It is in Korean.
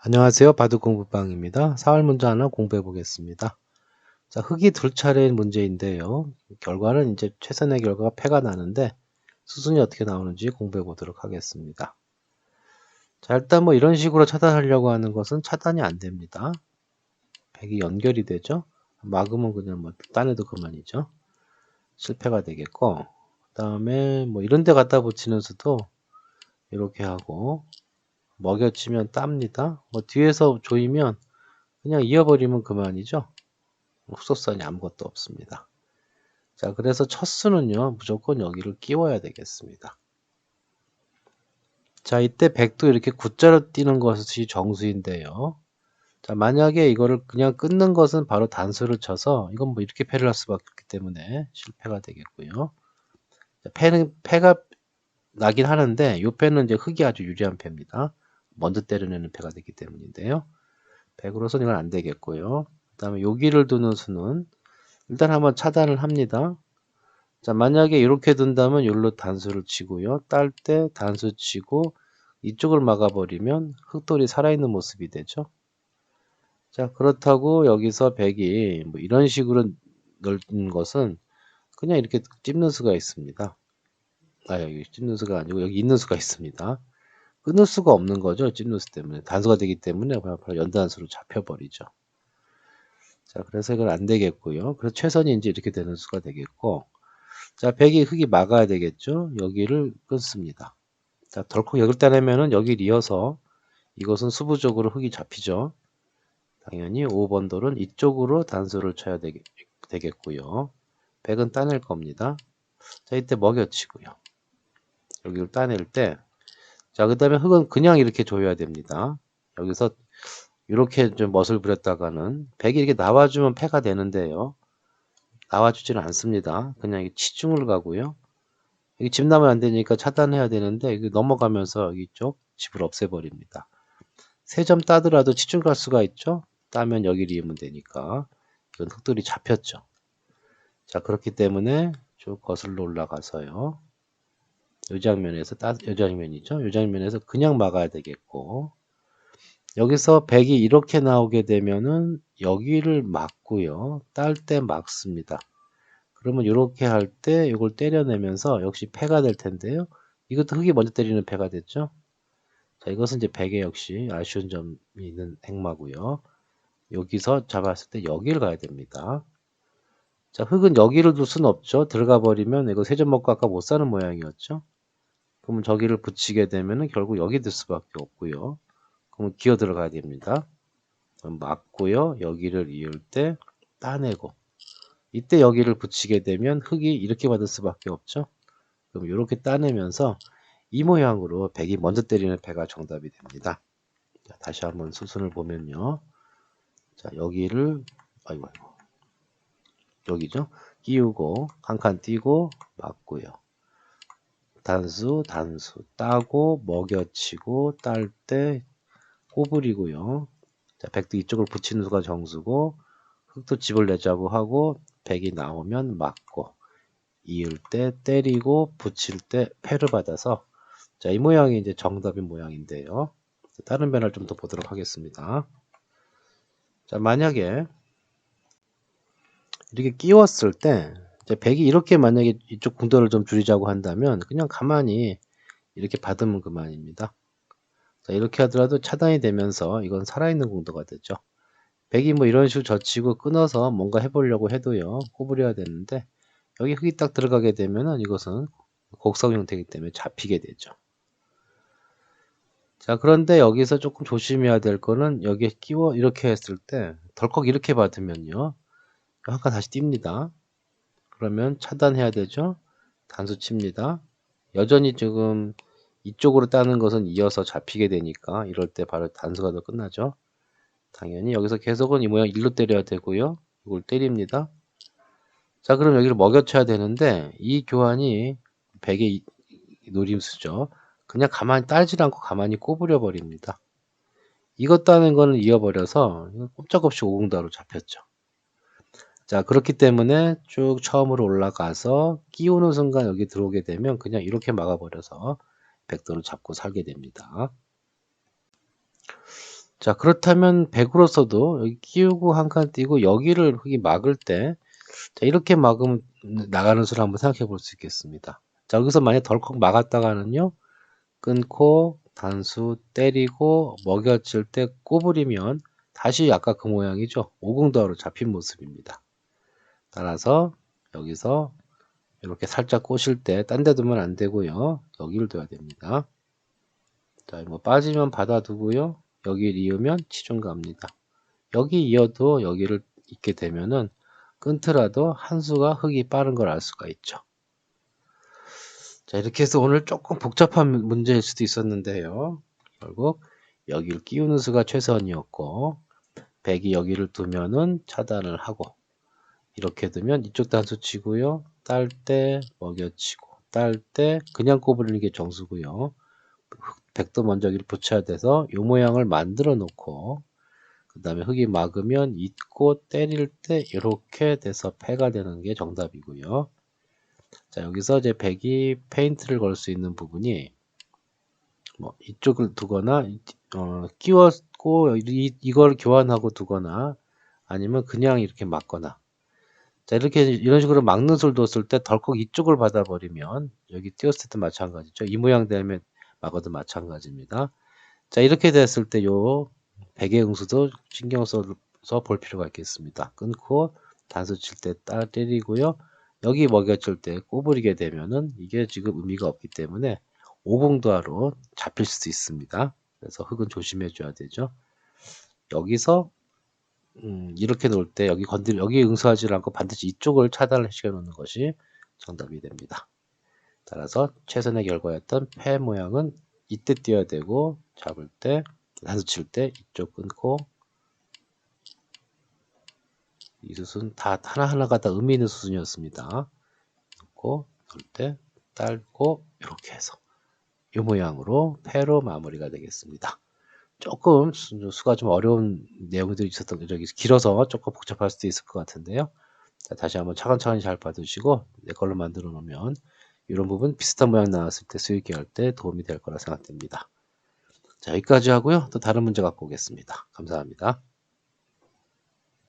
안녕하세요. 바둑 공부방입니다. 4월 문제 하나 공부해 보겠습니다. 자, 흙이 둘 차례인 문제인데요. 결과는 이제 최선의 결과가 패가 나는데 수순이 어떻게 나오는지 공부해 보도록 하겠습니다. 자, 일단 뭐 이런 식으로 차단하려고 하는 것은 차단이 안 됩니다. 백이 연결이 되죠. 막으면 그냥 뭐 따내도 그만이죠. 실패가 되겠고 그 다음에 뭐 이런 데 갖다 붙이는 수도 이렇게 하고 먹여치면 땁니다. 뭐 뒤에서 조이면 그냥 이어버리면 그만이죠. 후속선이 아무것도 없습니다. 자, 그래서 첫 수는요, 무조건 여기를 끼워야 되겠습니다. 자, 이때 100도 이렇게 굿자로 뛰는 것이 정수인데요. 자, 만약에 이거를 그냥 끊는 것은 바로 단수를 쳐서 이건 뭐 이렇게 패를 할 수밖에 없기 때문에 실패가 되겠고요. 자, 패는, 패가 나긴 하는데 이 패는 이제 흙이 아주 유리한 패입니다. 먼저 때려내는 패가 되기 때문인데요. 100으로서는 이건 안 되겠고요. 그 다음에 여기를 두는 수는 일단 한번 차단을 합니다. 자, 만약에 이렇게 둔다면 여기로 단수를 치고요. 딸 때 단수 치고 이쪽을 막아버리면 흑돌이 살아있는 모습이 되죠. 자, 그렇다고 여기서 100이 뭐 이런 식으로 넓은 것은 그냥 이렇게 찝는 수가 있습니다. 아, 여기 찝는 수가 아니고 여기 있는 수가 있습니다. 끊을 수가 없는 거죠. 찜누스 때문에. 단수가 되기 때문에 바로 연단수로 잡혀버리죠. 자, 그래서 이건 안 되겠고요. 그래서 최선이 이제 이렇게 되는 수가 되겠고, 자, 백이 흙이 막아야 되겠죠. 여기를 끊습니다. 자, 덜컥 여기를 따내면은 여기를 이어서 이것은 수부적으로 흙이 잡히죠. 당연히 5번 돌은 이쪽으로 단수를 쳐야 되겠, 되겠고요. 백은 따낼 겁니다. 자, 이때 먹여치고요. 여기를 따낼 때 자, 그 다음에 흙은 그냥 이렇게 조여야 됩니다. 여기서 이렇게 좀 멋을 부렸다가는 백이 이렇게 나와주면 패가 되는데요. 나와주지는 않습니다. 그냥 치중을 가고요. 여기 집 나면 안 되니까 차단해야 되는데 이게 넘어가면서 여기 쪽 집을 없애버립니다. 세 점 따더라도 치중 갈 수가 있죠. 따면 여기를 이으면 되니까 이건 흙돌이 잡혔죠. 자 그렇기 때문에 쭉 거슬러 올라가서요. 이 장면에서 따, 이 장면이죠. 이 장면에서 그냥 막아야 되겠고 여기서 100이 이렇게 나오게 되면은 여기를 막고요. 딸 때 막습니다. 그러면 이렇게 할 때 이걸 때려내면서 역시 패가 될 텐데요. 이것도 흙이 먼저 때리는 패가 됐죠. 자, 이것은 이제 100에 역시 아쉬운 점이 있는 행마고요. 여기서 잡았을 때 여기를 가야 됩니다. 자, 흙은 여기를 둘 수는 없죠. 들어가 버리면 이거 세점 먹고 아까 못 사는 모양이었죠. 그러면 저기를 붙이게 되면 결국 여기 들 수밖에 없고요. 그러면 기어 들어가야 됩니다. 맞고요. 여기를 이을 때 따내고 이때 여기를 붙이게 되면 흙이 이렇게 받을 수밖에 없죠. 그럼 이렇게 따내면서 이 모양으로 백이 먼저 때리는 배가 정답이 됩니다. 자, 다시 한번 수순을 보면요. 자, 여기를 아이고 아이고 여기죠. 끼우고 한 칸 띄고 맞고요. 단수, 단수 따고 먹여치고 딸 때 꼬부리고요. 자, 백도 이쪽을 붙이는 수가 정수고 흙도 집을 내자고 하고 백이 나오면 맞고 이을 때 때리고 붙일 때 패를 받아서 자, 이 모양이 이제 정답인 모양인데요. 다른 변화를 좀 더 보도록 하겠습니다. 자, 만약에 이렇게 끼웠을 때 백이 이렇게 만약에 이쪽 궁도를 좀 줄이자고 한다면 그냥 가만히 이렇게 받으면 그만입니다. 자, 이렇게 하더라도 차단이 되면서 이건 살아있는 궁도가 되죠. 백이 뭐 이런 식으로 젖히고 끊어서 뭔가 해보려고 해도요. 꼬부려야 되는데 여기 흙이 딱 들어가게 되면은 이것은 곡석 형태이기 때문에 잡히게 되죠. 자 그런데 여기서 조금 조심해야 될 거는 여기에 끼워 이렇게 했을 때 덜컥 이렇게 받으면요. 한칸 다시 띕니다. 그러면 차단해야 되죠. 단수 칩니다. 여전히 지금 이쪽으로 따는 것은 이어서 잡히게 되니까 이럴 때 바로 단수가 더 끝나죠. 당연히 여기서 계속은 이 모양 일로 때려야 되고요. 이걸 때립니다. 자 그럼 여기를 먹여쳐야 되는데 이 교환이 100의 노림수죠. 그냥 가만히 딸질 않고 가만히 꼬부려 버립니다. 이것 따는 거는 이어버려서 꼼짝없이 오공다로 잡혔죠. 자 그렇기 때문에 쭉 처음으로 올라가서 끼우는 순간 여기 들어오게 되면 그냥 이렇게 막아버려서 백도를 잡고 살게 됩니다. 자 그렇다면 백으로서도 여기 끼우고 한 칸 띄고 여기를 흙이 막을 때 자, 이렇게 막으면 나가는 수를 한번 생각해 볼 수 있겠습니다. 자 여기서 만약 덜컥 막았다가는요 끊고 단수 때리고 먹여칠 때 꼬부리면 다시 아까 그 모양이죠. 오궁도하로 잡힌 모습입니다. 따라서 여기서 이렇게 살짝 꼬실 때 딴 데 두면 안 되고요. 여기를 둬야 됩니다. 자, 뭐 빠지면 받아두고요. 여기를 이으면 치중 갑니다. 여기 이어도 여기를 있게 되면은 끊더라도 한 수가 흙이 빠른 걸 알 수가 있죠. 자, 이렇게 해서 오늘 조금 복잡한 문제일 수도 있었는데요. 결국 여기를 끼우는 수가 최선이었고, 100이 여기를 두면은 차단을 하고, 이렇게 두면 이쪽 단수 치고요. 딸 때 먹여치고, 딸 때 그냥 꼬부리는 게 정수고요. 100도 먼저 여기를 붙여야 돼서 이 모양을 만들어 놓고, 그 다음에 흙이 막으면 잇고 때릴 때 이렇게 돼서 패가 되는 게 정답이고요. 자, 여기서 이제 백이 페인트를 걸 수 있는 부분이 뭐 이쪽을 두거나 어, 끼웠고 이, 이걸 교환하고 두거나 아니면 그냥 이렇게 막거나 자 이렇게 이런 식으로 막는 수를 뒀을 때 덜컥 이쪽을 받아버리면 여기 띄웠을 때 마찬가지죠. 이 모양 되면 막아도 마찬가지입니다. 자 이렇게 됐을 때요 백의 응수도 신경 써서 볼 필요가 있겠습니다. 끊고 단수 칠 때 따 때리고요. 여기 먹여줄 때 꼬부리게 되면은 이게 지금 의미가 없기 때문에 오공도하로 잡힐 수도 있습니다. 그래서 흙은 조심해 줘야 되죠. 여기서 음, 이렇게 놓을 때 여기 건드 여기 응수하지 않고 반드시 이쪽을 차단을 시켜 놓는 것이 정답이 됩니다. 따라서 최선의 결과였던 패 모양은 이때 띄어야 되고 잡을 때 단수 칠 때 이쪽 끊고 이 수순 다 하나하나가 다 의미 있는 수순이었습니다. 놓고 놀때 딸고 이렇게 해서 이 모양으로 패로 마무리가 되겠습니다. 조금 수가 좀 어려운 내용들이 있었던 적이 길어서 조금 복잡할 수도 있을 것 같은데요. 자, 다시 한번 차근차근히 잘 봐두시고 내 걸로 만들어 놓으면 이런 부분 비슷한 모양 나왔을 때 수익기 할때 도움이 될 거라 생각됩니다. 자 여기까지 하고요. 또 다른 문제 갖고 오겠습니다. 감사합니다.